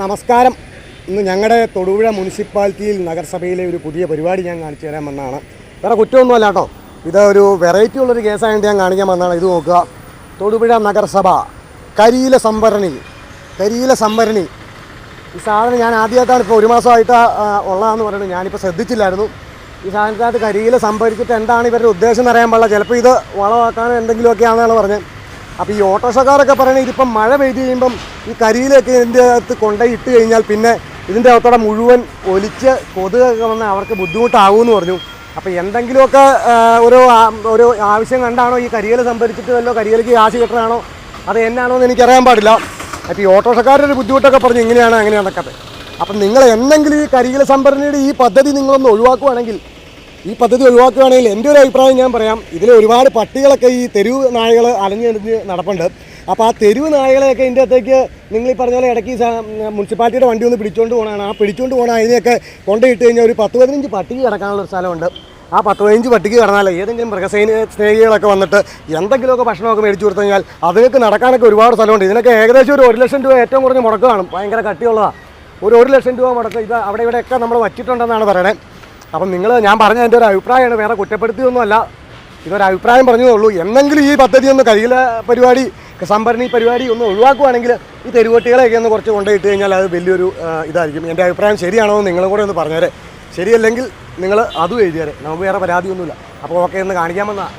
നമസ്കാരം. ഇന്ന് ഞങ്ങളുടെ തൊടുപുഴ മുനിസിപ്പാലിറ്റിയിൽ നഗരസഭയിലെ ഒരു പുതിയ പരിപാടി ഞാൻ കാണിച്ചു തരാൻ വന്നതാണ്. വേറെ കുറ്റമൊന്നുമല്ല കേട്ടോ. ഇത് ഒരു വെറൈറ്റി ഉള്ളൊരു കേസായതുകൊണ്ട് ഞാൻ കാണിക്കാൻ വന്നതാണ്. ഇത് നോക്കുക. തൊടുപുഴ നഗരസഭ കരിയില സംഭരണി കരിയില സംഭരണി. ഈ സാധനം ഞാൻ ആദ്യമായിട്ടാണ് ഇപ്പോൾ ഒരു മാസമായിട്ട് ഉള്ളതെന്ന് പറയുന്നത്. ഞാനിപ്പോൾ ശ്രദ്ധിച്ചില്ലായിരുന്നു. ഈ സാധനത്തിനകത്ത് കരിയില സംഭരിച്ചിട്ട് എന്താണ് ഇവരുടെ ഉദ്ദേശം എന്ന് അറിയാൻ പാടില്ല. ചിലപ്പോൾ ഇത് വളമാക്കാനോ എന്തെങ്കിലുമൊക്കെയാണെന്നാണ് പറഞ്ഞത്. അപ്പോൾ ഈ ഓട്ടോറിക്ഷക്കാരൊക്കെ പറയുന്നത് ഇതിപ്പം മഴ പെയ്ത് കഴിയുമ്പം ഈ കരിയിലൊക്കെ ഇതിന്റെ അകത്ത് കൊണ്ടുപോയി ഇട്ട് കഴിഞ്ഞാൽ പിന്നെ ഇതിന്റെ അകത്തോടെ മുഴുവൻ ഒലിച്ച് കൊതുകൊക്കെ വന്ന് അവർക്ക് ബുദ്ധിമുട്ടാകുമെന്ന് പറഞ്ഞു. അപ്പോൾ എന്തെങ്കിലുമൊക്കെ ഒരു ഒരു ആവശ്യം കണ്ടാണോ ഈ കരിയൽ സംഭരിച്ചിട്ട് വല്ലോ കരിയലേക്ക് കാശ് കിട്ടണാണോ അത് എന്നാണോ എന്ന് എനിക്കറിയാൻ പാടില്ല. അപ്പോൾ ഈ ഓട്ടോറിക്ഷക്കാരുടെ ഒരു ബുദ്ധിമുട്ടൊക്കെ പറഞ്ഞു ഇങ്ങനെയാണ് അങ്ങനെയാണൊക്കെ അപ്പം നിങ്ങൾ എന്തെങ്കിലും ഈ കരിയില സംഭരണിയുടെ ഈ പദ്ധതി നിങ്ങളൊന്ന് ഒഴിവാക്കുവാണെങ്കിൽ ഈ പദ്ധതി ഒഴിവാക്കുകയാണെങ്കിൽ എന്റെ ഒരു അഭിപ്രായം ഞാൻ പറയാം. ഇതിൽ ഒരുപാട് പട്ടികളൊക്കെ ഈ തെരുവ് നായകൾ അലഞ്ഞെറിഞ്ഞ് നടപ്പുണ്ട്. അപ്പോൾ ആ തെരുവ് നായകളെയൊക്കെ ഇതിന്റെ അകത്തേക്ക് നിങ്ങൾ ഈ പറഞ്ഞ പോലെ ഇടയ്ക്ക് മുനിസിപ്പാലിറ്റിയുടെ വണ്ടി ഒന്ന് പിടിച്ചുകൊണ്ട് പോകണമാണ് ആ പിടിച്ചുകൊണ്ട് പോകണ അതിനെയൊക്കെ കൊണ്ടുപോയിട്ട് കഴിഞ്ഞാൽ ഒരു പത്ത് പതിനഞ്ച് പട്ടിക കിടക്കാനുള്ള ഒരു സ്ഥലമുണ്ട്. ആ പത്ത് പതിനഞ്ച് പട്ടിക കിടന്നാൽ ഏതെങ്കിലും മൃഗസൈന സ്നേഹികളൊക്കെ വന്നിട്ട് എന്തെങ്കിലുമൊക്കെ ഭക്ഷണമൊക്കെ മേടിച്ചു കൊടുത്തു കഴിഞ്ഞാൽ അതിനൊക്കെ നടക്കാനൊക്കെ ഒരുപാട് സ്ഥലമുണ്ട്. ഇതിനൊക്കെ ഏകദേശം ഒരു ഒരു ലക്ഷം രൂപ ഏറ്റവും കുറഞ്ഞ മുടക്ക് കാണും. ഭയങ്കര കട്ടിയുള്ളതാണ് ഒരു ഒരു ലക്ഷം രൂപ മുടക്ക് ഇത് അവിടെ ഇവിടെയൊക്കെ നമ്മൾ വച്ചിട്ടുണ്ടെന്നാണ് പറയണേ. അപ്പം നിങ്ങൾ ഞാൻ പറഞ്ഞ എന്റെ ഒരു അഭിപ്രായമാണ് വേറെ കുറ്റപ്പെടുത്തിയൊന്നുമല്ല. ഇതൊരു അഭിപ്രായം പറഞ്ഞതേ എന്നെങ്കിലും ഈ പദ്ധതി ഒന്ന് കരിയില പരിപാടി സംഭരണി പരിപാടി ഒന്ന് ഒഴിവാക്കുവാണെങ്കിൽ ഈ തെരുവട്ടികളെയൊക്കെ ഒന്ന് കുറച്ച് കൊണ്ടുപോയിട്ട് കഴിഞ്ഞാൽ അത് വലിയൊരു ഇതായിരിക്കും. എന്റെ അഭിപ്രായം ശരിയാണോ എന്ന് നിങ്ങളും കൂടെ ഒന്ന് പറഞ്ഞേരെ. ശരിയല്ലെങ്കിൽ നിങ്ങൾ അതും എഴുതിയേരെ. നമുക്ക് വേറെ പരാതിയൊന്നുമില്ല. അപ്പോൾ ഓക്കെ ഒന്ന് കാണിക്കാമെന്നാണ്